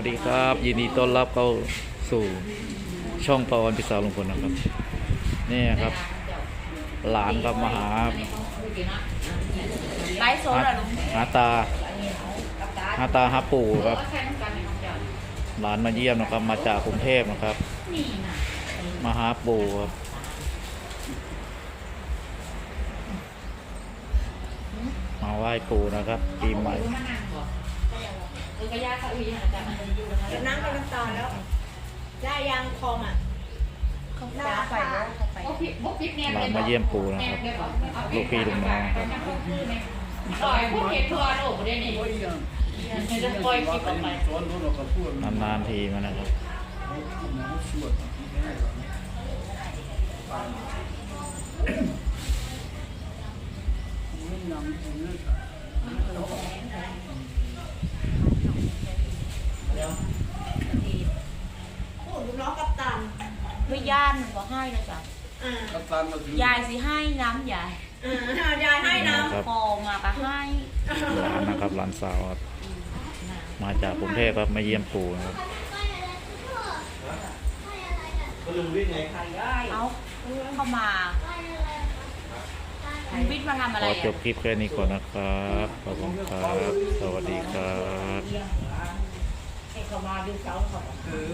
วัสดีครับ ยินดีต้อนรับเข้าสู่ช่องปอนพิศาลุงพลนะครับ นี่ครับ หลานกับมาหาไลฟ์โซนหาเหรอลุงหาตาหาตาหาปู่ครับ หลานมาเยี่ยมนะครับ มาจากกรุงเทพนะครับ มาหาปู่ครับมาไหว้ปู่นะครับปีใหม่ เออกระยาเขาอีกอาจารย์มันอยู่นะเดี๋ยวน้ำกำลังตอนแล้ว ได้ยังคอมอะเขาไปแล้วเขาไปพวกพี่พวกพี่เนี่ยหลานมาเยี่ยมปู่นะครับลูกพี่ลูกน้องครับปล่อยพวกเห็ดทัวร์โอ้โหได้นี่จะปล่อยคลิปออกไปนานๆทีมานะครับโอ้ลูกน้องกัปตัน เฮ้ยย่านก็ให้นะจ๊ะอ่ากัปตันมาถึงยายสิให้น้ำยายอ่ายายให้น้ครับ พอมาก็ให้หลานนะครับหลานสาวครับมาจากกรุงเทพครับมาเยี่ยมปู่นะครับเอาเข้ามาคุณวิทย์มาทำอะขไรออะจบคลิปแค่นี้ก่อนนะครับขอบคุณครับ สวัสดีครับคือ